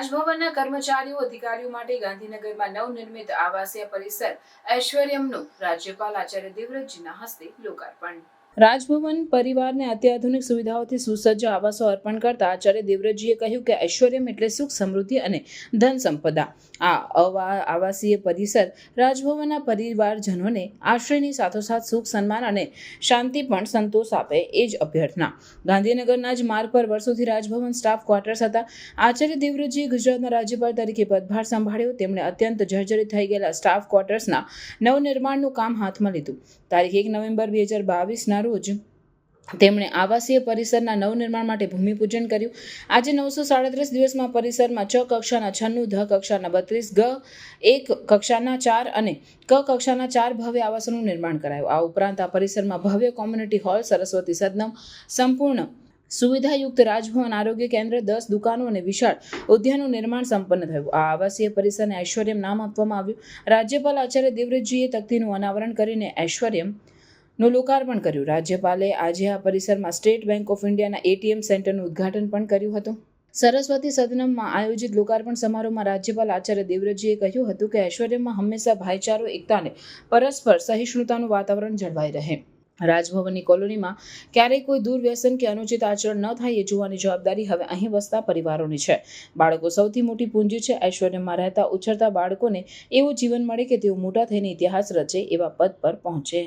રાજભવનના કર્મચારીઓ અધિકારીઓ માટે ગાંધીનગરમાં નવનિર્મિત આવાસીય પરિસર ઐશ્વર્યમનું રાજ્યપાલ આચાર્ય દેવવ્રતજીના હસ્તે લોકાર્પણ. રાજભવન પરિવારને અત્યાધુનિક સુવિધાઓથી સુસજ્જ આવાસો અર્પણ કરતા આચાર્ય દેવવ્રતજીએ કહ્યું કે ઐશ્વર્યમ એટલે સુખ, સમૃદ્ધિ અને ધન સંપદા. આ અવા, આવાસીય પરિસર રાજભવનના પરિવારજનોને આશ્રયની સાથોસાથ સુખ, સન્માન અને શાંતિ પણ સંતોષ આપે એ જ અભ્યર્થના. ગાંધીનગરના જ માર્ગ પર વર્ષોથી રાજભવન સ્ટાફ ક્વાર્ટર્સ હતા. આચાર્ય દેવવ્રતજીએ ગુજરાતના રાજ્યપાલ તરીકે પદભાર સંભાળ્યો. તેમણે અત્યંત જર્જરિત થઈ ગયેલા સ્ટાફ ક્વાર્ટર્સના નવનિર્માણનું કામ હાથમાં લીધું. તારીખ એક નવેમ્બર બે હજાર બાવીસના રોજ તેમણે આવાસીય પરિસરના નવનિર્માણ માટે ભૂમિપૂજન કર્યું. આજે નવસો સાડત્રીસ દિવસમાં પરિસરમાં છ કક્ષાના છન્નું, ધ કક્ષાના બત્રીસ, ગ એક કક્ષાના ચાર અને ક કક્ષાના ચાર ભવ્ય આવાસોનું નિર્માણ કરાયું. આ ઉપરાંત આ પરિસરમાં ભવ્ય કોમ્યુનિટી હોલ, સરસ્વતી સદનમ, સંપૂર્ણ સુવિધાયુક્ત રાજભવન, આરોગ્ય કેન્દ્ર, દસ દુકાનો અને વિશાળ ઉદ્યાનનું નિર્માણ સંપન્ન થયું. આ આવાસીય પરિસરને ઐશ્વર્યમ નામ આપવામાં આવ્યું. રાજ્યપાલ આચાર્ય દેવવ્રતજીએ તકતીનું અનાવરણ કરીને ઐશ્વર્યમ નું લોકાર્પણ કર્યું. રાજ્યપાલે આજે આ પરિસરમાં સ્ટેટ બેંક ઓફ ઇન્ડિયાના એટીએમ સેન્ટરનું ઉદ્ઘાટન પણ કર્યું હતું. સરસ્વતી સદનમમાં આયોજિત લોકાર્પણ સમારોહમાં રાજ્યપાલ આચાર્ય દેવવ્રતજીએ કહ્યું હતું કે ઐશ્વર્યમાં હંમેશા ભાઈચારો, એકતાને, પરસ્પર સહિષ્ણુતાનું વાતાવરણ જળવાઈ રહે. રાજભવનની કોલોનીમાં ક્યારેય કોઈ દુર્વ્યસન કે અનુચિત આચરણ ન થાય એ જોવાની જવાબદારી હવે અહીં વસતા પરિવારોની છે. બાળકો સૌથી મોટી પૂંજી છે. ઐશ્વર્યમાં રહેતા ઉછરતા બાળકોને એવું જીવન મળે કે તેઓ મોટા થઈને ઇતિહાસ રચે એવા પદ પર પહોંચે.